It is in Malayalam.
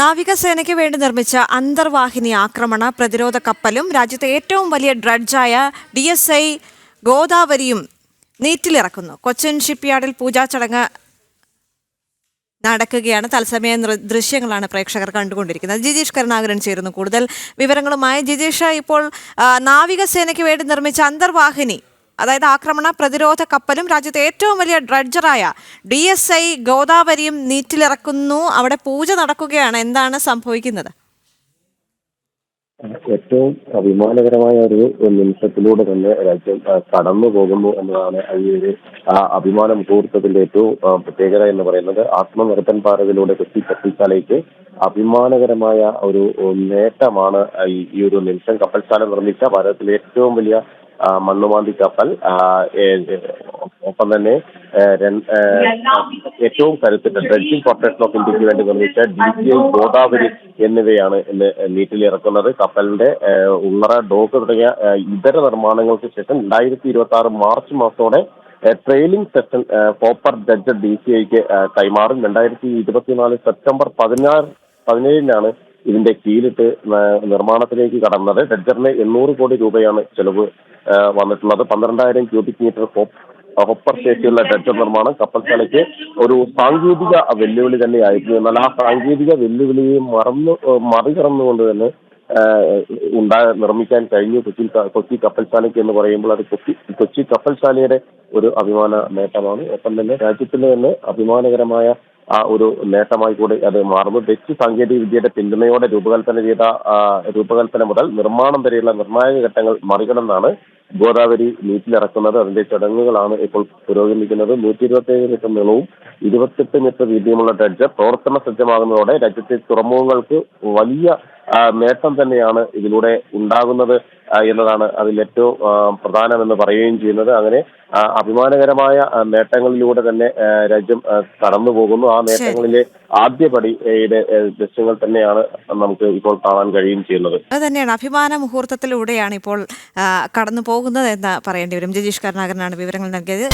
നാവികസേനയ്ക്ക് വേണ്ടി നിർമ്മിച്ച അന്തർവാഹിനി ആക്രമണ പ്രതിരോധ കപ്പലും രാജ്യത്തെ ഏറ്റവും വലിയ ഡ്രഡ്ജായ ഡി എസ് ഐ ഗോദാവരിയും നീറ്റിലിറക്കുന്നു. കൊച്ചിൻ ഷിപ്പ്യാർഡിൽ പൂജാ ചടങ്ങ് നടക്കുകയാണ്. തത്സമയ ദൃശ്യങ്ങളാണ് പ്രേക്ഷകർ കണ്ടുകൊണ്ടിരിക്കുന്നത്. ജിജീഷ് കരുണാകരൻ ചേരുന്നു കൂടുതൽ വിവരങ്ങളുമായി. ജിജീഷ് ഇപ്പോൾ നാവികസേനയ്ക്ക് വേണ്ടി നിർമ്മിച്ച അന്തർവാഹിനി അതായത് ആക്രമണ പ്രതിരോധ കപ്പലും രാജ്യത്തെ ഏറ്റവും വലിയ ഡ്രഡ്ജറായ ഡി എസ് ഐ ഗോദാവരിയും നീറ്റിലിറക്കുന്നു. അവിടെ പൂജ നടക്കുകയാണ്. എന്താണ് സംഭവിക്കുന്നത്? ഏറ്റവും അഭിമാനകരമായ ഒരു നിമിഷത്തിലൂടെ തന്നെ രാജ്യം കടന്നു പോകുന്നു എന്നതാണ് ഈ ഒരു അഭിമാന മുഹൂർത്തത്തിന്റെ ഏറ്റവും പ്രത്യേകത എന്ന് പറയുന്നത്. ആത്മനിർഭൻ ഭാരതിലൂടെ കൊച്ചി കപ്പൽശാലയ്ക്ക് അഭിമാനകരമായ ഒരു നേട്ടമാണ് ഈ ഒരു നിമിഷം. കപ്പൽശാല നിർമ്മിച്ച ഭാരതത്തിലെ ഏറ്റവും വലിയ മണ്ണുമാന്തി കപ്പൽ ഒപ്പം തന്നെ ഏറ്റവും കരുത്തുറ്റ ഡ്രഡ്ജിംഗ് കോർപ്പറേഷൻ ഓഫ് ഇന്ത്യയ്ക്ക് വേണ്ടി നിർമ്മിച്ച ഡി സി ഐ ഗോദാവരി എന്നിവയാണ് ഇന്ന് നീറ്റിൽ ഇറക്കുന്നത്. കപ്പലിന്റെ ഉള്ളറ ഡോക്ക് തുടങ്ങിയ ഇതര നിർമ്മാണങ്ങൾക്ക് ശേഷം രണ്ടായിരത്തി ഇരുപത്തി ആറ് മാർച്ച് മാസത്തോടെ ട്രെയിലിംഗ് പോപ്പർ കോപ്പർ ജഡ്ജ് ഡി സി ഐക്ക് കൈമാറും. രണ്ടായിരത്തി ഇരുപത്തിനാല് സെപ്റ്റംബർ പതിനാറ് പതിനേഴിനാണ് ഇതിന്റെ കീഴിട്ട് നിർമ്മാണത്തിലേക്ക് കടന്നത് ഡെഡ്ജറിന് എണ്ണൂറ് കോടി രൂപയാണ് ചെലവ് വന്നിട്ടുള്ളത്. പന്ത്രണ്ടായിരം ക്യൂബിക് മീറ്റർ ഹൊപ്പർ ശേഷിയുള്ള ഡെഡ്ജർ നിർമ്മാണം കപ്പൽശാലയ്ക്ക് ഒരു സാങ്കേതിക വെല്ലുവിളി തന്നെയായിരുന്നു. എന്നാൽ ആ സാങ്കേതിക വെല്ലുവിളിയെ മറന്ന് മറികടന്നുകൊണ്ട് തന്നെ ഉണ്ടാ നിർമ്മിക്കാൻ കഴിഞ്ഞു. കൊച്ചി കൊച്ചി കപ്പൽശാലയ്ക്ക് എന്ന് പറയുമ്പോൾ അത് കൊച്ചി കൊച്ചി കപ്പൽശാലയുടെ ഒരു അഭിമാന നേട്ടമാണ്. ഒപ്പം തന്നെ രാജ്യത്തിന് തന്നെ അഭിമാനകരമായ ആ ഒരു നേട്ടമായി കൂടി അത് മാറുന്നു. ഡച്ച് സാങ്കേതിക വിദ്യയുടെ പിന്തുണയോടെ രൂപകൽപ്പന ചെയ്ത രൂപകൽപ്പന മുതൽ നിർമ്മാണം വരെയുള്ള നിർണായക ഘട്ടങ്ങൾ മറികടന്നാണ് ഗോദാവരി നീറ്റിലിറക്കുന്നത് അതിന്റെ ചടങ്ങുകളാണ് ഇപ്പോൾ പുരോഗമിക്കുന്നത്. നൂറ്റി ഇരുപത്തി ഏഴ് മീറ്റർ നീളവും ഇരുപത്തെട്ട് മീറ്റർ വീതിയുമുള്ള ഡ്രഡ്ജ് പ്രവർത്തന സജ്ജമാകുന്നതോടെ രാജ്യത്തെ തുറമുഖങ്ങൾക്ക് വലിയ നേട്ടം തന്നെയാണ് ഇതിലൂടെ ഉണ്ടാകുന്നത്. എന്നതാണ് അതിൽ ഏറ്റവും പ്രധാനമെന്ന് പറയുകയും ചെയ്യുന്നത്. അങ്ങനെ അഭിമാനകരമായ നേട്ടങ്ങളിലൂടെ തന്നെ രാജ്യം കടന്നു പോകുന്നു. ആ നേട്ടങ്ങളിലെ ആദ്യപടിയുടെ ദൃശ്യങ്ങൾ തന്നെയാണ് നമുക്ക് ഇപ്പോൾ കാണാൻ കഴിയുകയും ചെയ്യുന്നത്. അത് തന്നെയാണ് അഭിമാന മുഹൂർത്തത്തിലൂടെയാണ് ഇപ്പോൾ കടന്നു പോകുന്നത് എന്ന് പറയേണ്ടി വരും. ജിജീഷ് കരുണാകരനാണ് വിവരങ്ങൾ നൽകിയത്.